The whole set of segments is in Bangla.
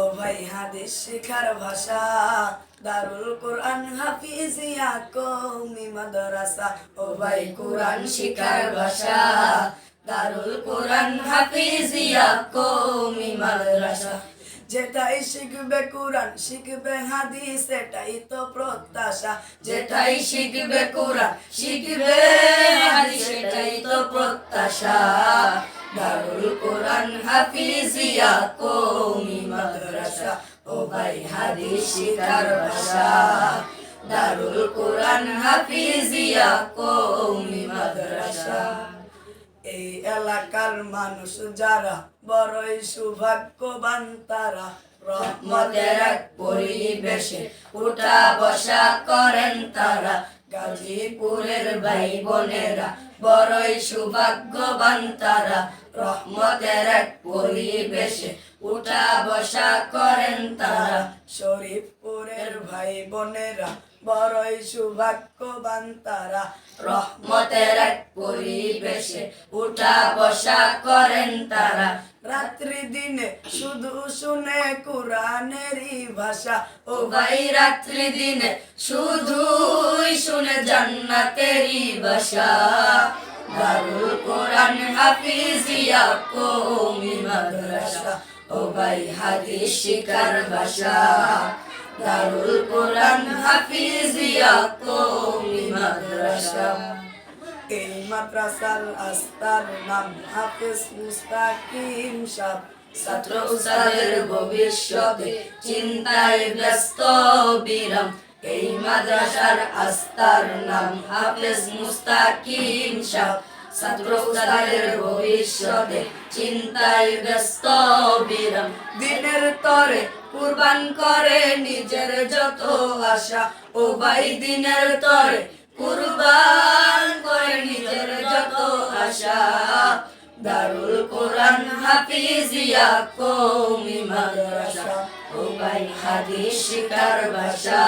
ও ভাই হাদিস শেখার ভাষা। দারুল কোরআন হাফিজিয়া কৌমি মাদ্রাসা। ও ভাই কোরআন শিখার ভাষা। দারুল কোরআন হাফিজিয়া কৌমি মাদ্রাসা। যেটাই শিখবে কোরআন, শিখবে হাদিস, এটাই তো প্রত্যাশা। যেটাই শিখবে কোরআন, শিখবে হাদিস, এটাই তো প্রত্যাশা। দারুল কোরআন হাফিজিয়া কৌমি মাদ্রাসা, ও ভাই হাদিস শিখার ভাষা। দারুল কোরআন হাফিজিয়া কৌমি মাদ্রাসা। এই এলাকার মানুষ যারা বড়ই সৌভাগ্যবান, তারা রহমতের এক পরিবেশে উঠা বসা করেন তারা। গাজীপুরের ভাই বোনেরা বড়ই সৌভাগ্যবান, তারা রহমতের এক পরিবেশে উঠা বসা করেন তারা। শরীফপুরের ভাই বোনেরা, বড়ই সৌভাগ্যবান তারা রহমতের এক পরিবেশে উঠা বসা করেন তারা। রাত্রি দিনে শুধু শুনে কোরআনেরই ভাষা। ও ভাই, রাত্রি দিনে শুধুই শুনে জান্নাতেরই ভাষা। দারুল কোরআন হাফিজিয়া কৌমি মাদ্রাসা। ও ভাই, হাদিস শিকার ভাষা। দারুল কোরআন হাফিজিয়া কৌমি মাদ্রাসা। এই মাদ্রাসার আস্তার নাম হাফিজ মুস্তাকিম সাহ। ছাত্র উস্তাদের ভবিষ্যতে চিন্তায় ব্যস্ত বিরাম। এই মাদ্রাসার আস্তার নাম হাফেজ মুস্তাকিম সাহ। ছাত্র উস্তাদের ভবিষ্যতে চিন্তায় ব্যস্ত বিরাম। দিনের তরে কুরবান করে নিজের যত আশা ও ভাই দিনের তরে কুরবান করে নিজের যত আশা। দারুল কোরআন হাফিজিয়া কৌমি মাদ্রাসা ও ভাই হাদিস শিকার ভাষা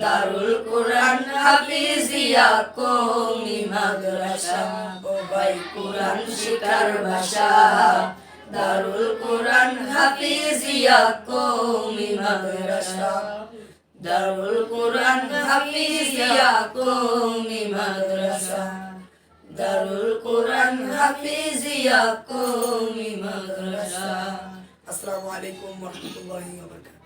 দারুল কোরআন হাফিজিয়া কৌমি মাদ্রাসা ও ভাই কোরআন শিকার ভাষা দারুল কোরআন হাফিজিয়া কৌমি মাদ্রাসা। দারুল কোরআন হাফিজিয়া কৌমি মাদ্রাসা। দারুল কোরআন হাফিজিয়া কৌমি মাদ্রাসা। আসসালামু আলাইকুম ওয়া রাহমাতুল্লাহি ওয়া বারাকাতুহু।